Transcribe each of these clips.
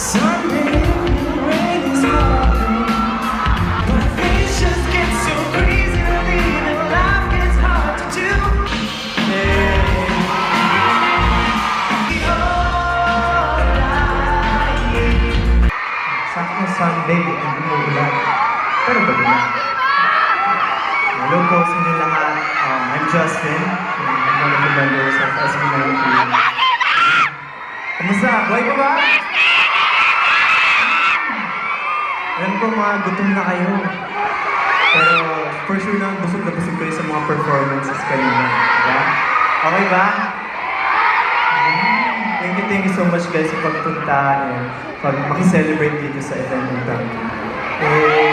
Sunday rain is falling, but things just get so crazy lately, and life gets hard to do. Sakto Sunday and umuulan. Pero ba naman? Hello po sa inyo lahat. Um, I'm Justin. I'm one of the members of SB19. Kamusta? Buhay pa ba? Alam ko mga gutom na kayo. Pero for sure na busog na busog kayo sa mga performances kanina. Diba? Okay ba? Thank you, thank you so much guys sa pagpunta and pag makiselebrate dito sa event ng Dunkin. Eh,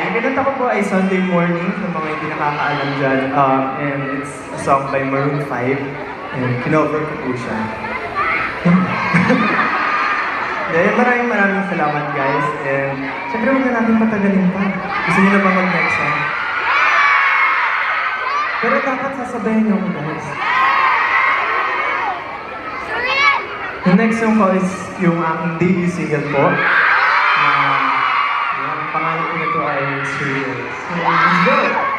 yung kinanta ko po ay Sunday Morning sa mga hindi nakakaalam dyan. Um, and it's a song by Maroon 5. And kinover ko po siya. Dahil maraming maraming salamat guys. And syempre huwag na natin patagalin pa. Gusto niyo na ba mag-next song? Pero dapat sasabayan niyo ako guys. The next song ko is yung aking debut single po. Na yung pangalan ko nito ay Surreal. So, let's go!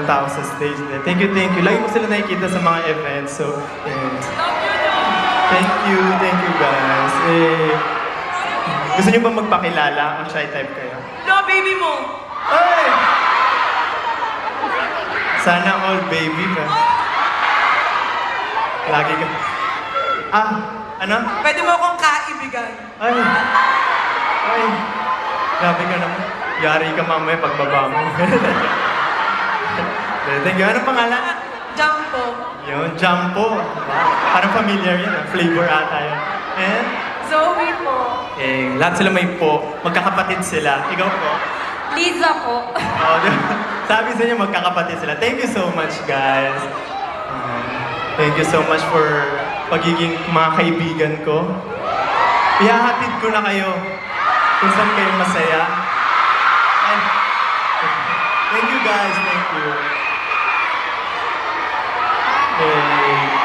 Anong tao sa stage. Eh. Thank you, thank you. Lagi mo sila nakikita sa mga events. So, and thank you, thank you guys. Eh, gusto niyo ba magpakilala? Ang shy type kayo? No, baby mo! Ay! Sana all baby ba? Lagi ka. Ah, ano? Pwede mo akong kaibigan. Ay! Ay! Grabe ka naman. Yari ka mamaya pagbaba mo. Thank you. Anong pangalan? Jumpo. Yun, Jumpo. Wow. Parang familiar yun. ah. Flavor ata yun. And, Zoe po. eh, lahat sila may po. Magkakapatid sila. Ikaw po. Liza po. Oh, di ba? Sabi sa inyo, magkakapatid sila. Thank you so much, guys. Um, thank you so much for pagiging mga kaibigan ko. Ihahatid ko na kayo kung saan kayo masaya. And, thank you, guys. Thank you. Eh,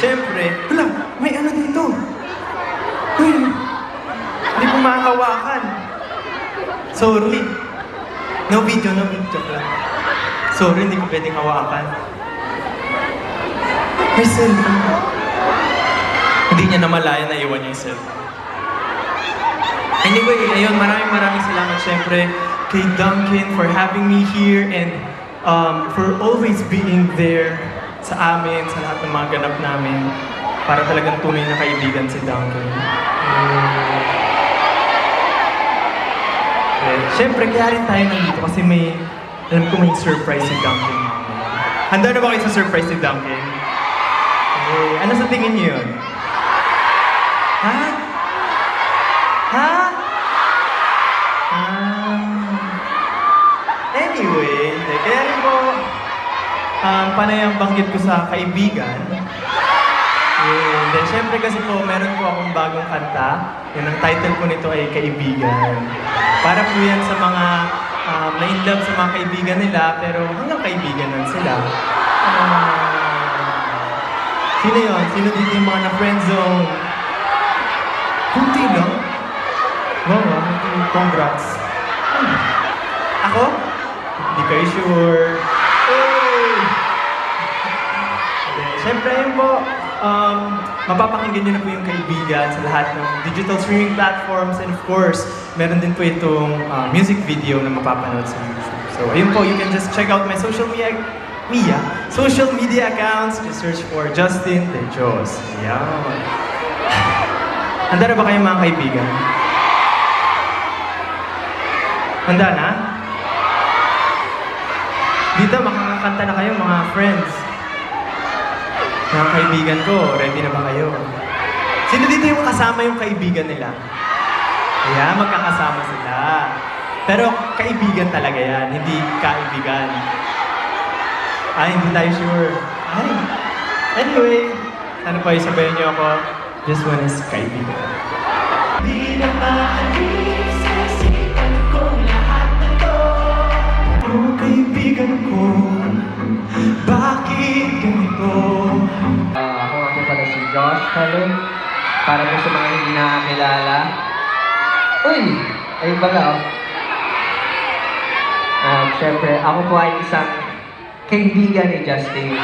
Anyway, syempre, hala, may ano dito. Uy, hindi ko makahawakan. Sorry. No video, no video. Lang. Sorry, hindi ko pwedeng hawakan. May cellphone. Hindi niya namalaya na iwan yung cellphone. Anyway, ayun, maraming maraming salamat syempre kay Duncan for having me here and um, for always being there sa amin, sa lahat ng mga ganap namin para talagang tunay na kaibigan si Duncan. Eh, syempre, kaya rin tayo nandito kasi may, alam ko may surprise si Duncan. Handa na ba kayo sa surprise si Duncan? Eh, ano sa tingin niyo yun? Ha? Um, panay ang banggit ko sa kaibigan. And then, syempre kasi po, meron po akong bagong kanta. Yun, ang title po nito ay Kaibigan. Para po yan sa mga um, na-inlove sa mga kaibigan nila, pero hanggang kaibigan lang sila. Ah, sino yun? Sino dito yung mga na-friendzone? Kunti lang. Wow. Congrats. Ako? Hindi kayo sure. Siyempre yun po, um, mapapakinggan nyo na po yung kaibigan sa lahat ng digital streaming platforms and of course, meron din po itong uh, music video na mapapanood sa YouTube. So ayun po, you can just check out my social media Mia, social media accounts, just search for Justin De Jos. Yan. Handa na ba kayo mga kaibigan? Handa na? Dito, makakakanta na kayo mga friends. Mga kaibigan ko, ready na ba kayo? Sino dito yung kasama yung kaibigan nila? Ayan, magkakasama sila. Pero kaibigan talaga yan, hindi kaibigan. Ay, hindi tayo sure. Ay. Anyway, ano pa isabayan niyo ako? This one is kaibigan. Di na maalis sa isipan ko lahat na to Oh, kaibigan ko, Josh Halun. Para po sa mga hindi nakakilala. Uy! Ayun pala oh. Um, Siyempre, ako po ay isang kaibigan ni Justin.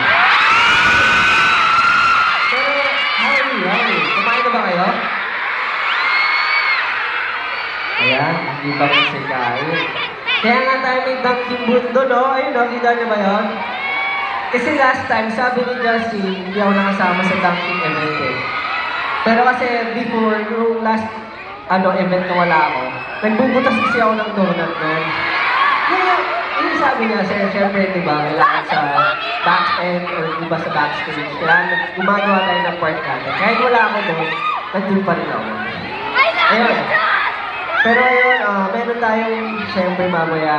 Pero, how are? Kumain na ba kayo? Ayan, hindi pa po si kain. Kaya nga tayo may dunking booth doon, no? Ayun, no? Kita niyo ba yun? Kasi last time, sabi ni Justin, hindi ako nakasama sa dunking event eh. Pero kasi before, yung last ano, event na wala ako, nagbubutas kasi ako ng donut doon. Yung, yung sabi niya, sir, syempre, di ba, kailangan sa back end or iba sa backstage, kailangan gumagawa tayo ng part natin. Kahit wala ako doon, nandun pa rin ako. Ayun. Pero ayun, ah, meron tayong, syempre, mamaya,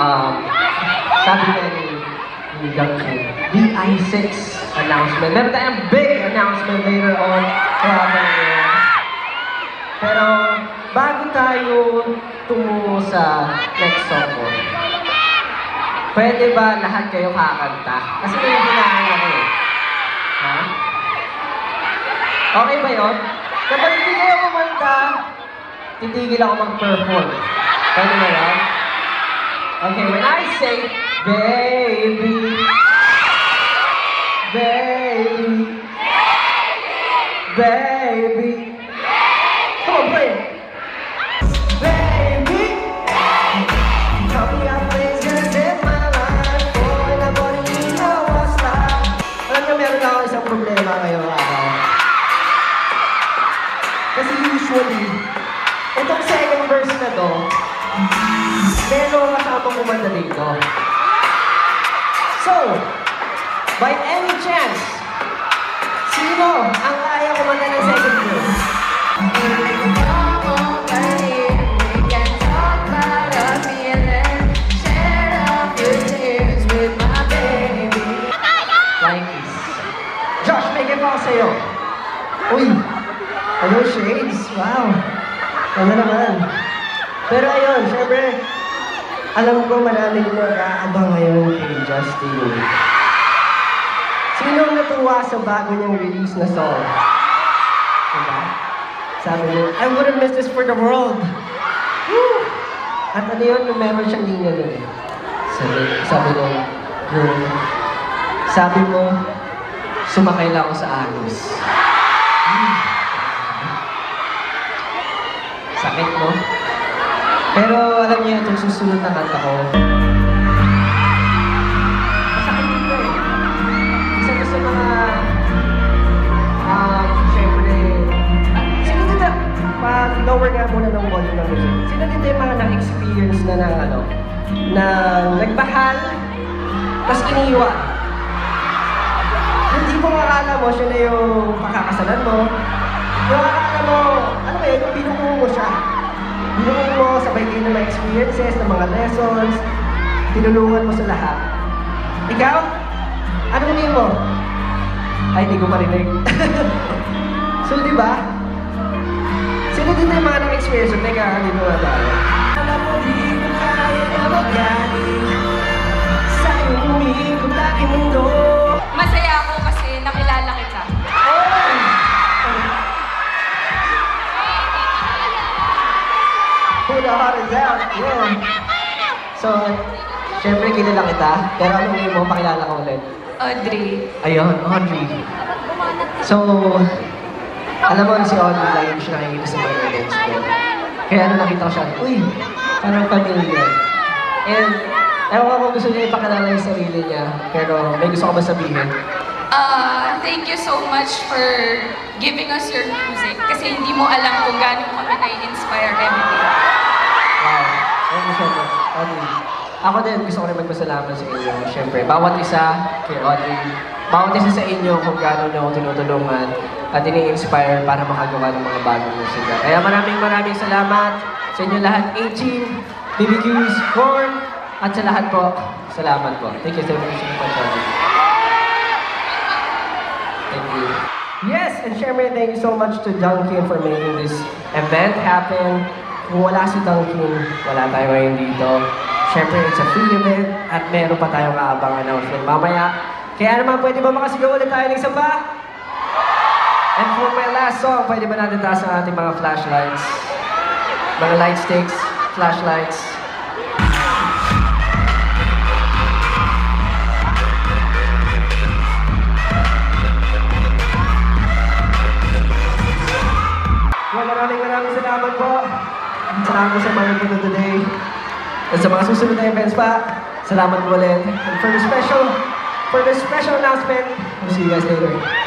um, sabi niya ni, ni Duncan, VI6 announcement. Meron tayong big announcement later on. Uh, Pero bago tayo tumungo sa next song ko, pwede ba lahat kayo kakanta? Kasi may hinahan ako eh. Ha? Okay ba yun? Kapag hindi kayo kumanta, titigil ako mag-perform. Pwede ba yun? Okay, when I say, baby, baby, baby, come on, play it. Problema ngayong araw. Kasi usually, itong second verse na to, meron kasama kumanda dito. So, by any chance, sino ang kaya kumanda ng second kiss. Josh, may gift ako sa'yo. Uy! Ano shades? Wow! Ano naman? Pero ayun, syempre, alam ko marami yung nag-aabang ngayon kay Justin. Sino natuwa sa bago niyang release na song? Diba? Sabi niya, I wouldn't miss this for the world. Woo! At ano yun, meron siyang linya nun eh. Sabi, sabi niya, yung, sabi mo, sumakay lang ako sa agos. Hmm. Sakit, no? Pero alam niyo, itong susunod na kanta ko, masakit dito eh. Isa to sa mga, um, syempre, sino dito, pa-lower nga muna ng volume ng music. Sino dito yung mga nag-experience na ng ano, na nagmahal, tapos iniwan. Hindi mo akala mo siya na yung pakakasalan mo. Yung akala mo, ano ba yun, yung binuko mo siya. Binuko mo, sabay kayo ng mga experiences, ng mga lessons, tinulungan mo sa lahat. Ikaw? Anong name mo? Ay, hindi ko marinig. so, di ba? Sino dito yung mga nang-experience? Teka, hindi mo nga tayo. Alam mo di ko kaya na magaling Sa'yo umikot aking mundo Heart is. So, syempre kilala kita, pero ano mo, pakilala ka ulit. Audrey. Ayun, Audrey. So, alam mo si Audrey, lagi ko siya nakikita sa mga events ko. Kaya nung nakita ko siya, uy, parang familiar. And, ewan ko kung gusto niya ipakilala yung sarili niya, pero may gusto ko ba sabihin? Uh, thank you so much for giving us your music kasi hindi mo alam kung gaano kami na-inspire everyday. Wow. Thank you so much, Audrey. Ako din, gusto ko rin magpasalamat sa inyo. Siyempre, bawat isa kay Audrey, bawat isa sa inyo kung gaano na ako tinutulungan at ini-inspire para makagawa ng mga bagong musika. Kaya maraming maraming salamat sa inyo lahat, 18, BBQs, corn, at sa lahat po, salamat po. Thank you so much for. Thank you. Yes, and syempre, thank you so much to Dunkin for making this event happen. Kung wala si Dunkin, wala tayo ngayon dito. Syempre, it's a free event at meron pa tayong aabangan announcement mamaya. Kaya naman, pwede ba makasigaw ulit tayo ng isa pa? And for my last song, pwede ba natin taas ang ating mga flashlights? Mga light sticks, flashlights. Po sa mga nagpunta today. At sa mga susunod na events pa, salamat po ulit. And for the special, for the special announcement, we'll see you guys later.